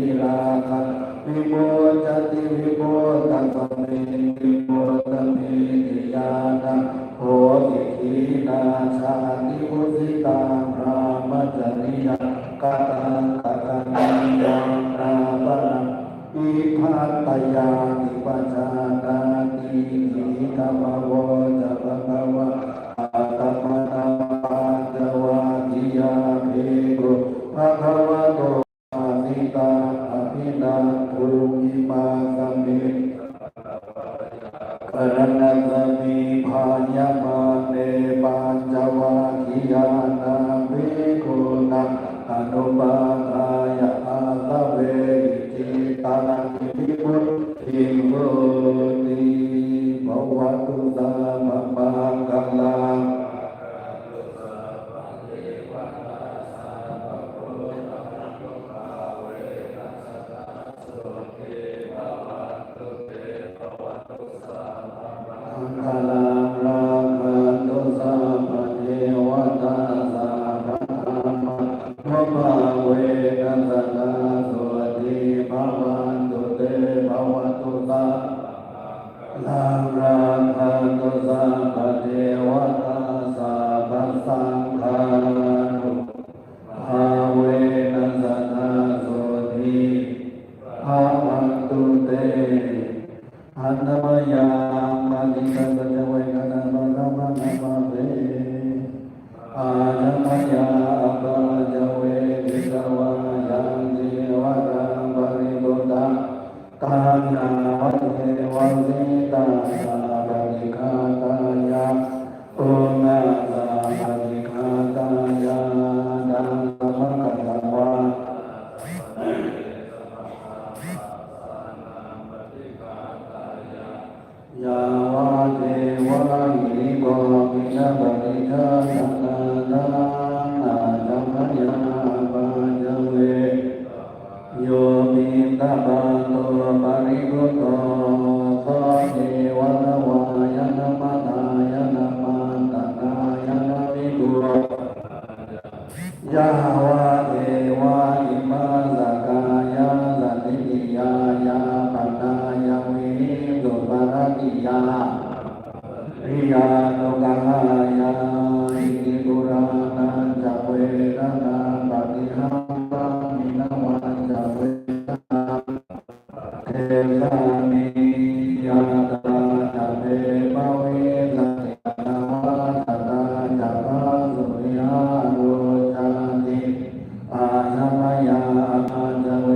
วิราคะวิโมจติวิโมตสัมเมวิโมตเมติยานะโหติขีนาชาติมุสิตังรามจริยกตังกตังยังราบนังอิภัตยาติปัจจานาติหิธรรมวจะภะคะวะ อานิตาอภินาภูมิมาสมิกรณสมิพายมาเนปัญจวัคคียานาวิกุณังอนุบาทายาอาลเวจิตานังวิมุตติมุ วันตุสัพลังราคันตุสัพเทวตาสัพสัง ตานาวัเทวันติตาสาปฏิฆาตายาอุณาสาปฏิฆาตายาดังสมะกัตวายาวาเทวะหิโกปิชปฏิชาตา ยาวะเทวะอิมาสกายาสติติยายาปัญญายาวิสุปารติยาริยานุกายาอิติปุรานันจเวรนาปฏิหังปามินาวันจเวรนาเทสามิยาป ยาอาตเว